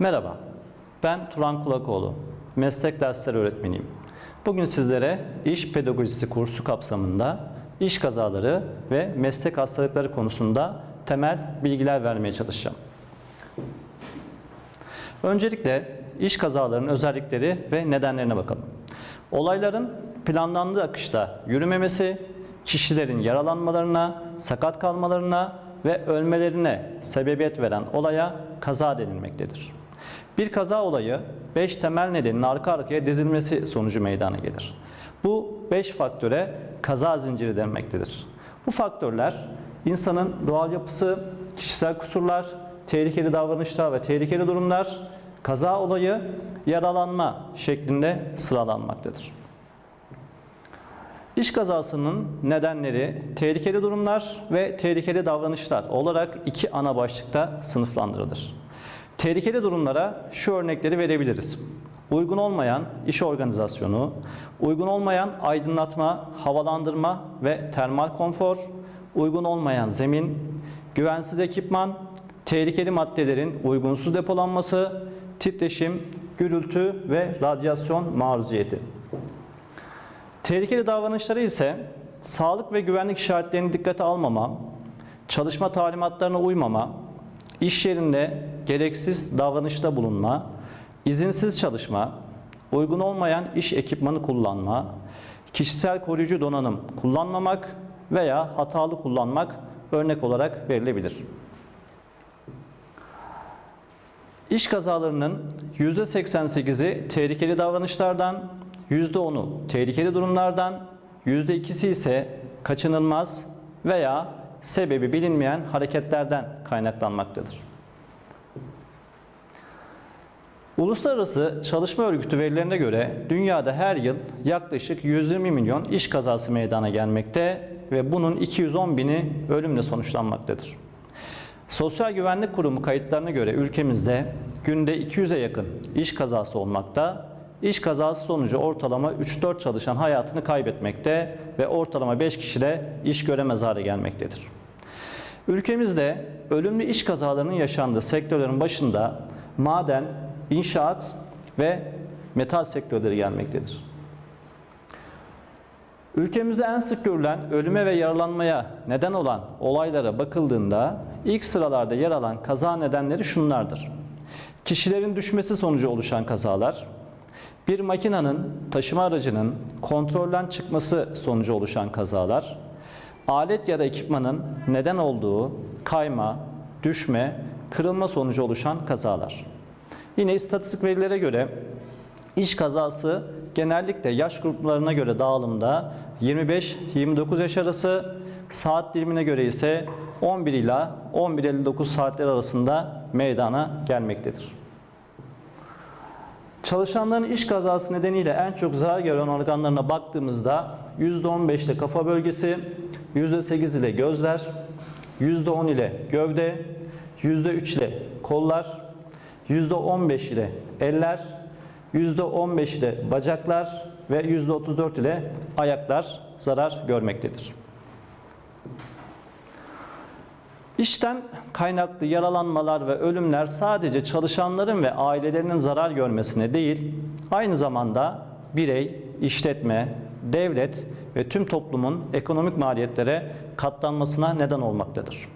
Merhaba, ben Turan Kulakoğlu, meslek dersleri öğretmeniyim. Bugün sizlere iş pedagojisi kursu kapsamında iş kazaları ve meslek hastalıkları konusunda temel bilgiler vermeye çalışacağım. Öncelikle iş kazalarının özellikleri ve nedenlerine bakalım. Olayların planlandığı akışta yürümemesi, kişilerin yaralanmalarına, sakat kalmalarına ve ölmelerine sebebiyet veren olaya kaza denilmektedir. Bir kaza olayı 5 temel nedenin arka arkaya dizilmesi sonucu meydana gelir. Bu 5 faktöre kaza zinciri denmektedir. Bu faktörler insanın doğal yapısı, kişisel kusurlar, tehlikeli davranışlar ve tehlikeli durumlar, kaza olayı, yaralanma şeklinde sıralanmaktadır. İş kazasının nedenleri tehlikeli durumlar ve tehlikeli davranışlar olarak iki ana başlıkta sınıflandırılır. Tehlikeli durumlara şu örnekleri verebiliriz. Uygun olmayan iş organizasyonu, uygun olmayan aydınlatma, havalandırma ve termal konfor, uygun olmayan zemin, güvensiz ekipman, tehlikeli maddelerin uygunsuz depolanması, titreşim, gürültü ve radyasyon maruziyeti. Tehlikeli davranışları ise sağlık ve güvenlik işaretlerini dikkate almama, çalışma talimatlarına uymama, iş yerinde gereksiz davranışta bulunma, izinsiz çalışma, uygun olmayan iş ekipmanı kullanma, kişisel koruyucu donanım kullanmamak veya hatalı kullanmak örnek olarak verilebilir. İş kazalarının %88'i tehlikeli davranışlardan, %10'u tehlikeli durumlardan, %2'si ise kaçınılmaz veya sebebi bilinmeyen hareketlerden kaynaklanmaktadır. Uluslararası Çalışma Örgütü verilerine göre dünyada her yıl yaklaşık 120 milyon iş kazası meydana gelmekte ve bunun 210 bini ölümle sonuçlanmaktadır. Sosyal Güvenlik Kurumu kayıtlarına göre ülkemizde günde 200'e yakın iş kazası olmakta, iş kazası sonucu ortalama 3-4 çalışan hayatını kaybetmekte ve ortalama 5 kişi de iş göremez hale gelmektedir. Ülkemizde ölümlü iş kazalarının yaşandığı sektörlerin başında maden, inşaat ve metal sektörleri gelmektedir. Ülkemizde en sık görülen ölüme ve yaralanmaya neden olan olaylara bakıldığında ilk sıralarda yer alan kaza nedenleri şunlardır. Kişilerin düşmesi sonucu oluşan kazalar, bir makinenin, taşıma aracının kontrolden çıkması sonucu oluşan kazalar, alet ya da ekipmanın neden olduğu kayma, düşme, kırılma sonucu oluşan kazalar. Yine istatistik verilere göre iş kazası genellikle yaş gruplarına göre dağılımda 25-29 yaş arası, saat dilimine göre ise 11 ila 11.59 saatler arasında meydana gelmektedir. Çalışanların iş kazası nedeniyle en çok zarar gören organlarına baktığımızda %15 ile kafa bölgesi, %8 ile gözler, %10 ile gövde, %3 ile kollar, %15 ile eller, %15 ile bacaklar ve %34 ile ayaklar zarar görmektedir. İşten kaynaklı yaralanmalar ve ölümler sadece çalışanların ve ailelerinin zarar görmesine değil, aynı zamanda birey, işletme, devlet ve tüm toplumun ekonomik maliyetlere katlanmasına neden olmaktadır.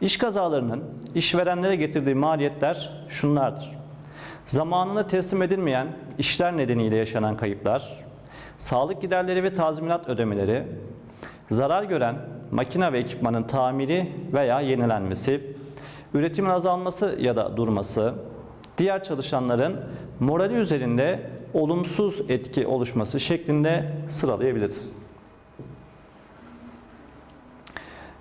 İş kazalarının işverenlere getirdiği maliyetler şunlardır. Zamanında teslim edilmeyen işler nedeniyle yaşanan kayıplar, sağlık giderleri ve tazminat ödemeleri, zarar gören makine ve ekipmanın tamiri veya yenilenmesi, üretimin azalması ya da durması, diğer çalışanların morali üzerinde olumsuz etki oluşması şeklinde sıralayabiliriz.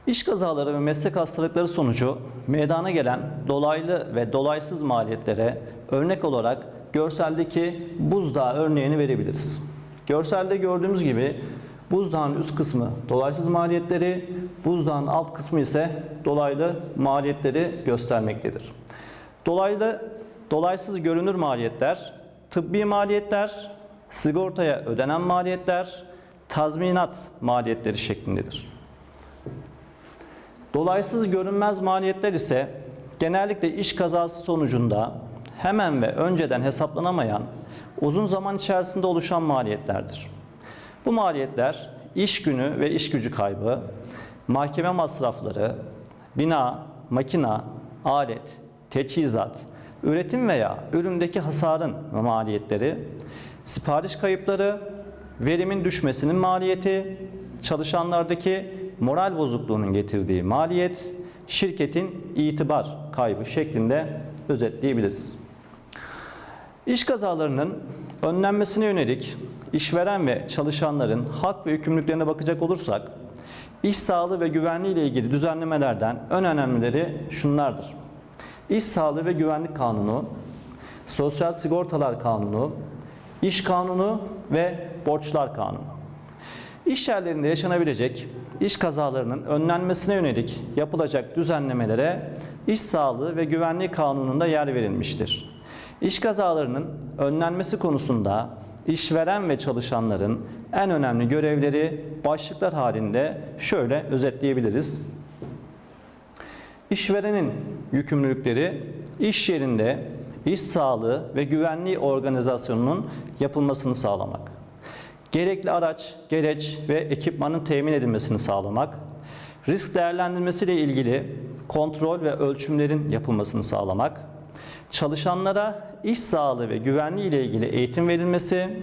İş kazaları ve meslek hastalıkları sonucu meydana gelen dolaylı ve dolaysız maliyetlere örnek olarak görseldeki buzdağı örneğini verebiliriz. Görselde gördüğümüz gibi buzdağın üst kısmı dolaysız maliyetleri, buzdağın alt kısmı ise dolaylı maliyetleri göstermektedir. Dolaylı, dolaysız görünür maliyetler, tıbbi maliyetler, sigortaya ödenen maliyetler, tazminat maliyetleri şeklindedir. Dolaysız görünmez maliyetler ise genellikle iş kazası sonucunda hemen ve önceden hesaplanamayan, uzun zaman içerisinde oluşan maliyetlerdir. Bu maliyetler iş günü ve iş gücü kaybı, mahkeme masrafları, bina, makina, alet, teçhizat, üretim veya üründeki hasarın maliyetleri, sipariş kayıpları, verimin düşmesinin maliyeti, çalışanlardaki moral bozukluğunun getirdiği maliyet, şirketin itibar kaybı şeklinde özetleyebiliriz. İş kazalarının önlenmesine yönelik işveren ve çalışanların hak ve yükümlülüklerine bakacak olursak, iş sağlığı ve güvenliği ile ilgili düzenlemelerden en önemlileri şunlardır. İş Sağlığı ve Güvenlik Kanunu, Sosyal Sigortalar Kanunu, İş Kanunu ve Borçlar Kanunu. İş yerlerinde yaşanabilecek iş kazalarının önlenmesine yönelik yapılacak düzenlemelere İş Sağlığı ve Güvenliği Kanunu'nda yer verilmiştir. İş kazalarının önlenmesi konusunda işveren ve çalışanların en önemli görevleri başlıklar halinde şöyle özetleyebiliriz. İşverenin yükümlülükleri iş yerinde iş sağlığı ve güvenliği organizasyonunun yapılmasını sağlamak. Gerekli araç, gereç ve ekipmanın temin edilmesini sağlamak. Risk değerlendirmesi ile ilgili kontrol ve ölçümlerin yapılmasını sağlamak. Çalışanlara iş sağlığı ve güvenliği ile ilgili eğitim verilmesi,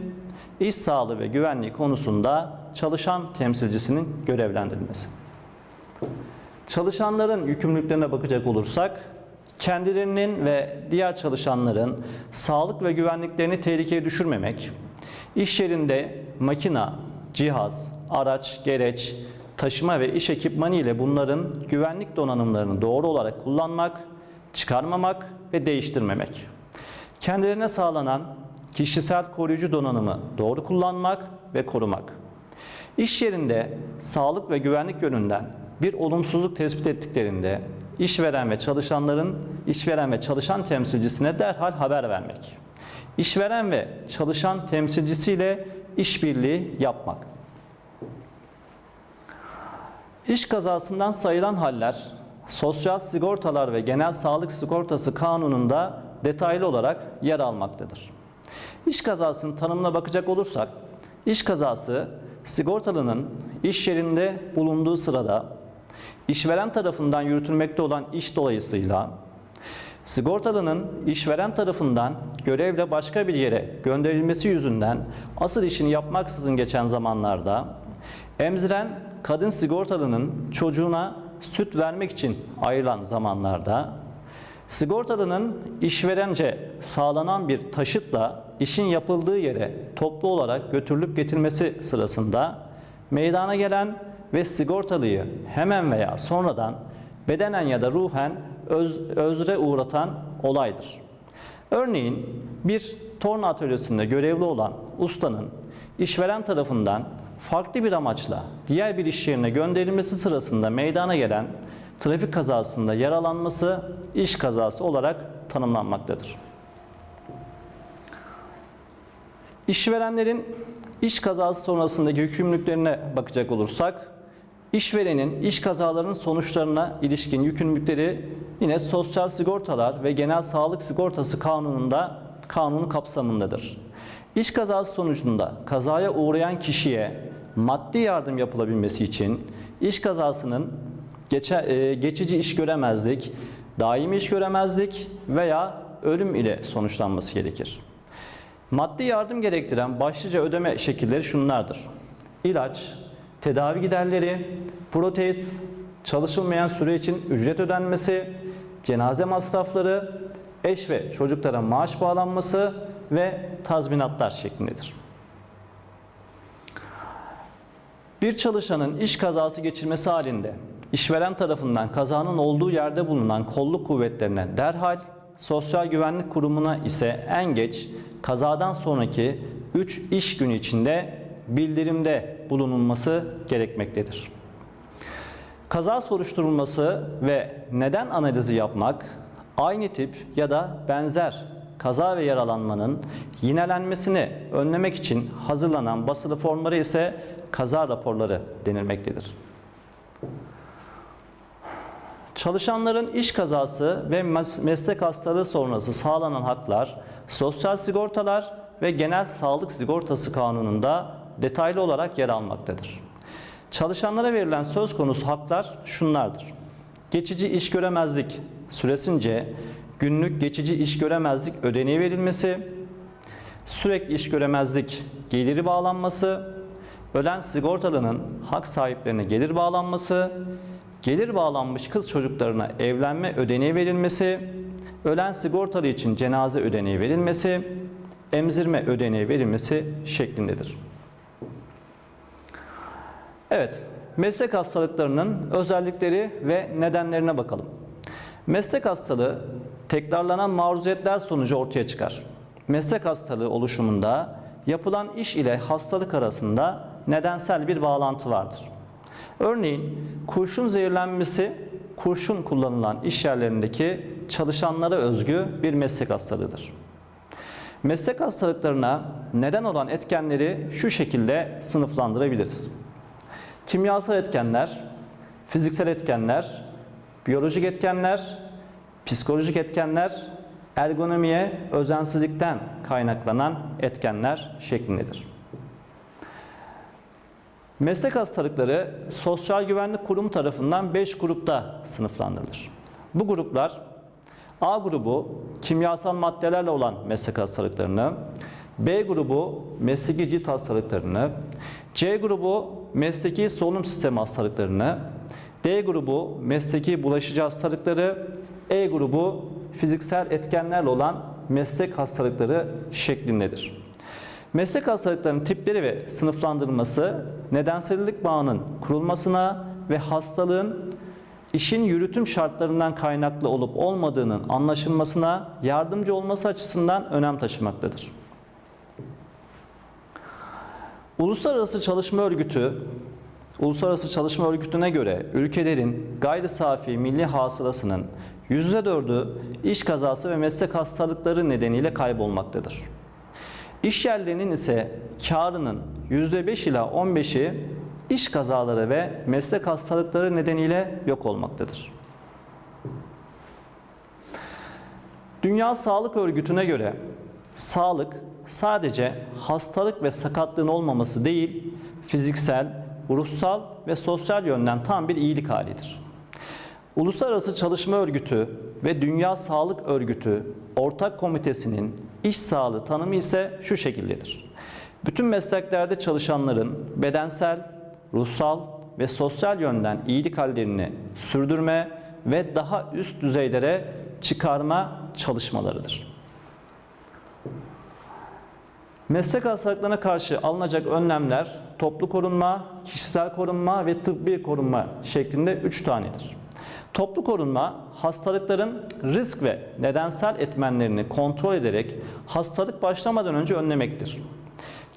iş sağlığı ve güvenliği konusunda çalışan temsilcisinin görevlendirilmesi. Çalışanların yükümlülüklerine bakacak olursak, kendilerinin ve diğer çalışanların sağlık ve güvenliklerini tehlikeye düşürmemek, iş yerinde makina, cihaz, araç, gereç, taşıma ve iş ekipmanı ile bunların güvenlik donanımlarını doğru olarak kullanmak, çıkarmamak ve değiştirmemek. Kendilerine sağlanan kişisel koruyucu donanımı doğru kullanmak ve korumak. İş yerinde sağlık ve güvenlik yönünden bir olumsuzluk tespit ettiklerinde işveren ve çalışanların işveren ve çalışan temsilcisine derhal haber vermek. İşveren ve çalışan temsilcisiyle işbirliği yapmak. İş kazasından sayılan haller Sosyal Sigortalar ve Genel Sağlık Sigortası Kanunu'nda detaylı olarak yer almaktadır. İş kazasının tanımına bakacak olursak, iş kazası sigortalının iş yerinde bulunduğu sırada işveren tarafından yürütülmekte olan iş dolayısıyla sigortalının işveren tarafından görevle başka bir yere gönderilmesi yüzünden asıl işini yapmaksızın geçen zamanlarda emziren kadın sigortalının çocuğuna süt vermek için ayrılan zamanlarda sigortalının işverence sağlanan bir taşıtla işin yapıldığı yere toplu olarak götürülüp getirmesi sırasında meydana gelen ve sigortalıyı hemen veya sonradan bedenen ya da ruhen öz, özre uğratan olaydır. Örneğin bir torna atölyesinde görevli olan ustanın işveren tarafından farklı bir amaçla diğer bir iş yerine gönderilmesi sırasında meydana gelen trafik kazasında yaralanması iş kazası olarak tanımlanmaktadır. İşverenlerin iş kazası sonrasındaki yükümlülüklerine bakacak olursak, işverenin iş kazalarının sonuçlarına ilişkin yükümlülükleri yine Sosyal Sigortalar ve Genel Sağlık Sigortası Kanunu'nda kanunu kapsamındadır. İş kazası sonucunda kazaya uğrayan kişiye maddi yardım yapılabilmesi için iş kazasının geçe, e, geçici iş göremezlik, daimi iş göremezlik veya ölüm ile sonuçlanması gerekir. Maddi yardım gerektiren başlıca ödeme şekilleri şunlardır. İlaç, tedavi giderleri, protez, çalışılmayan süre için ücret ödenmesi, cenaze masrafları, eş ve çocuklara maaş bağlanması ve tazminatlar şeklindedir. Bir çalışanın iş kazası geçirmesi halinde işveren tarafından kazanın olduğu yerde bulunan kolluk kuvvetlerine derhal, Sosyal Güvenlik Kurumu'na ise en geç kazadan sonraki 3 iş günü içinde bildirimde bulunulması gerekmektedir. Kaza soruşturulması ve neden analizi yapmak, aynı tip ya da benzer kaza ve yaralanmanın yinelenmesini önlemek için hazırlanan basılı formları ise kaza raporları denilmektedir. Çalışanların iş kazası ve mes- meslek hastalığı sonrası sağlanan haklar, sosyal sigortalar ve genel sağlık sigortası kanununda detaylı olarak yer almaktadır. Çalışanlara verilen söz konusu haklar şunlardır. Geçici iş göremezlik süresince günlük geçici iş göremezlik ödeneği verilmesi, sürekli iş göremezlik geliri bağlanması, ölen sigortalının hak sahiplerine gelir bağlanması, gelir bağlanmış kız çocuklarına evlenme ödeneği verilmesi, ölen sigortalı için cenaze ödeneği verilmesi, emzirme ödeneği verilmesi şeklindedir. Evet, meslek hastalıklarının özellikleri ve nedenlerine bakalım. Meslek hastalığı tekrarlanan maruziyetler sonucu ortaya çıkar. Meslek hastalığı oluşumunda yapılan iş ile hastalık arasında nedensel bir bağlantı vardır. Örneğin kurşun zehirlenmesi kurşun kullanılan iş yerlerindeki çalışanlara özgü bir meslek hastalığıdır. Meslek hastalıklarına neden olan etkenleri şu şekilde sınıflandırabiliriz. Kimyasal etkenler, fiziksel etkenler, biyolojik etkenler, psikolojik etkenler, ergonomiye özensizlikten kaynaklanan etkenler şeklindedir. Meslek hastalıkları Sosyal Güvenlik Kurumu tarafından 5 grupta sınıflandırılır. Bu gruplar A grubu kimyasal maddelerle olan meslek hastalıklarını, B grubu mesleki cilt hastalıklarını, C grubu mesleki solunum sistemi hastalıklarını, D grubu mesleki bulaşıcı hastalıkları, E grubu fiziksel etkenlerle olan meslek hastalıkları şeklindedir. Meslek hastalıklarının tipleri ve sınıflandırılması nedensellik bağının kurulmasına ve hastalığın işin yürütüm şartlarından kaynaklı olup olmadığının anlaşılmasına yardımcı olması açısından önem taşımaktadır. Uluslararası Çalışma Örgütü Uluslararası Çalışma Örgütü'ne göre ülkelerin gayri safi milli hasılasının %4'ü iş kazası ve meslek hastalıkları nedeniyle kaybolmaktadır. İş yerlerinin ise karının %5 ila 15'i iş kazaları ve meslek hastalıkları nedeniyle yok olmaktadır. Dünya Sağlık Örgütü'ne göre sağlık sadece hastalık ve sakatlığın olmaması değil, fiziksel, ruhsal ve sosyal yönden tam bir iyilik halidir. Uluslararası Çalışma Örgütü ve Dünya Sağlık Örgütü Ortak Komitesi'nin iş sağlığı tanımı ise şu şekildedir. Bütün mesleklerde çalışanların bedensel, ruhsal ve sosyal yönden iyilik hallerini sürdürme ve daha üst düzeylere çıkarma çalışmalarıdır. Meslek hastalıklarına karşı alınacak önlemler toplu korunma, kişisel korunma ve tıbbi korunma şeklinde üç tanedir. Toplu korunma, hastalıkların risk ve nedensel etmenlerini kontrol ederek hastalık başlamadan önce önlemektir.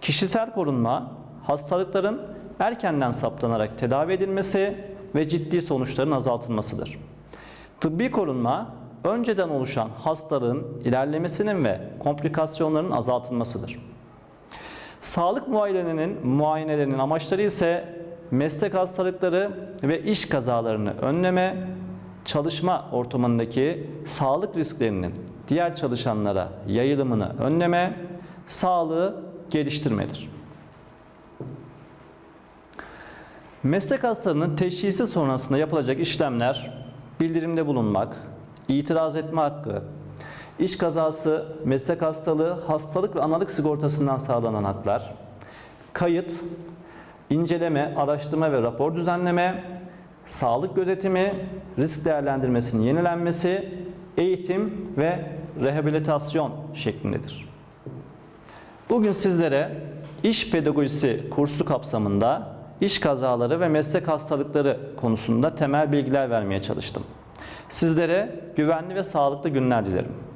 Kişisel korunma, hastalıkların erkenden saptanarak tedavi edilmesi ve ciddi sonuçların azaltılmasıdır. Tıbbi korunma, önceden oluşan hastalığın ilerlemesinin ve komplikasyonların azaltılmasıdır. Sağlık muayenelerinin, muayenelerinin amaçları ise meslek hastalıkları ve iş kazalarını önleme, çalışma ortamındaki sağlık risklerinin diğer çalışanlara yayılımını önleme, sağlığı geliştirmedir. Meslek hastalığının teşhisi sonrasında yapılacak işlemler, bildirimde bulunmak, itiraz etme hakkı, iş kazası, meslek hastalığı, hastalık ve analık sigortasından sağlanan haklar, kayıt, inceleme, araştırma ve rapor düzenleme, sağlık gözetimi, risk değerlendirmesinin yenilenmesi, eğitim ve rehabilitasyon şeklindedir. Bugün sizlere iş pedagojisi kursu kapsamında iş kazaları ve meslek hastalıkları konusunda temel bilgiler vermeye çalıştım. Sizlere güvenli ve sağlıklı günler dilerim.